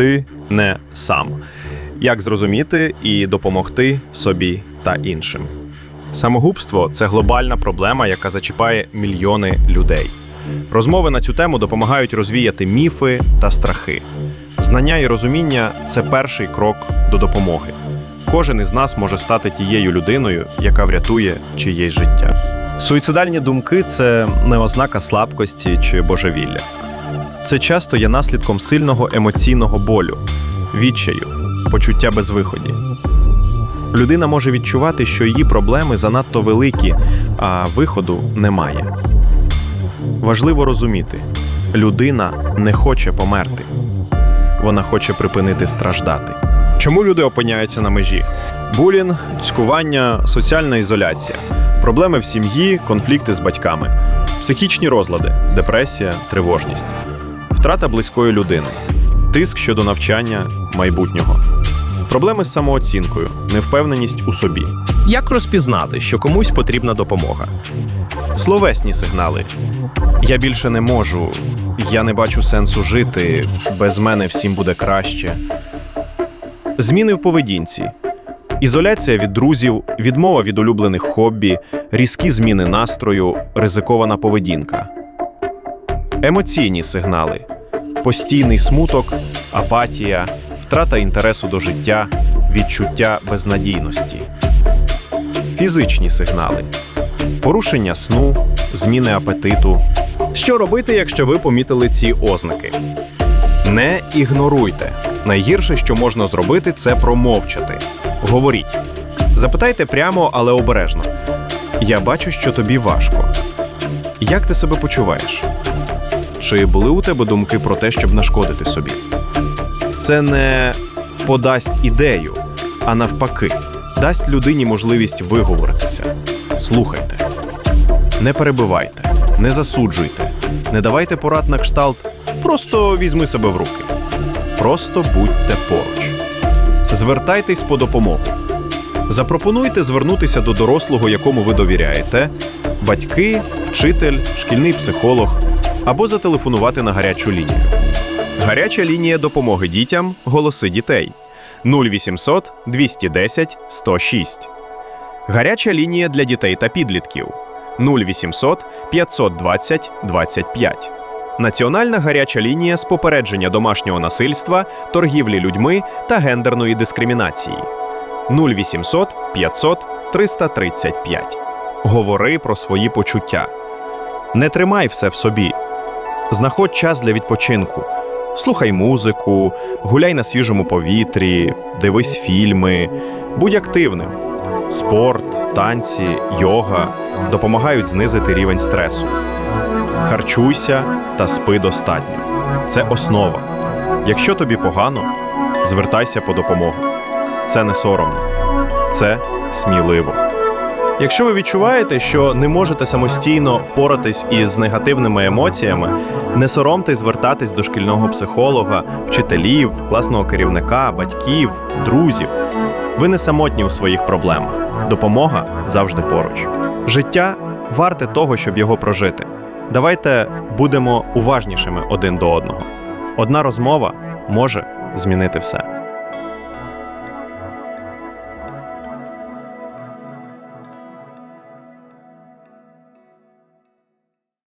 Ти не сам. Як зрозуміти і допомогти собі та іншим? Самогубство це глобальна проблема, яка зачіпає мільйони людей. Розмови на цю тему допомагають розвіяти міфи та страхи. Знання і розуміння це перший крок до допомоги. Кожен із нас може стати тією людиною, яка врятує чиєсь життя. Суїцидальні думки це не ознака слабкості чи божевілля. Це часто є наслідком сильного емоційного болю, відчаю, почуття безвиході. Людина може відчувати, що її проблеми занадто великі, а виходу немає. Важливо розуміти, людина не хоче померти, вона хоче припинити страждати. Чому люди опиняються на межі? Булінг, цькування, соціальна ізоляція, проблеми в сім'ї, конфлікти з батьками, психічні розлади, депресія, тривожність, втрата близької людини, тиск щодо навчання, майбутнього, проблеми з самооцінкою, невпевненість у собі. Як розпізнати, що комусь потрібна допомога? Словесні сигнали. Я більше не можу, я не бачу сенсу жити, без мене всім буде краще. Зміни в поведінці. Ізоляція від друзів, відмова від улюблених хобі, різкі зміни настрою, ризикована поведінка. Емоційні сигнали: постійний смуток, апатія, втрата інтересу до життя, відчуття безнадійності. Фізичні сигнали: порушення сну, зміни апетиту. Що робити, якщо ви помітили ці ознаки? Не ігноруйте. Найгірше, що можна зробити, це промовчати. Говоріть. Запитайте прямо, але обережно. Я бачу, що тобі важко. Як ти себе почуваєш? Чи були у тебе думки про те, щоб нашкодити собі? Це не подасть ідею, а навпаки, дасть людині можливість виговоритися. Слухайте. Не перебивайте, не засуджуйте, не давайте порад на кшталт. Просто візьми себе в руки. Просто будьте поруч. Звертайтесь по допомогу. Запропонуйте звернутися до дорослого, якому ви довіряєте, батьки, вчитель, шкільний психолог або зателефонувати на гарячу лінію. Гаряча лінія допомоги дітям Голоси дітей 0800 210 106. Гаряча лінія для дітей та підлітків 0800 520 25. Національна гаряча лінія з попередження домашнього насильства, торгівлі людьми та гендерної дискримінації 0800 500 335. Говори про свої почуття. Не тримай все в собі. Знаходь час для відпочинку. Слухай музику, гуляй на свіжому повітрі, дивись фільми, будь активним. Спорт, танці, йога допомагають знизити рівень стресу. Харчуйся та спи достатньо. Це основа. Якщо тобі погано, звертайся по допомогу. Це не соромно, це сміливо. Якщо ви відчуваєте, що не можете самостійно впоратись із негативними емоціями, не соромтесь звертатись до шкільного психолога, вчителів, класного керівника, батьків, друзів. Ви не самотні у своїх проблемах. Допомога завжди поруч. Життя варте того, щоб його прожити. Давайте будемо уважнішими один до одного. Одна розмова може змінити все.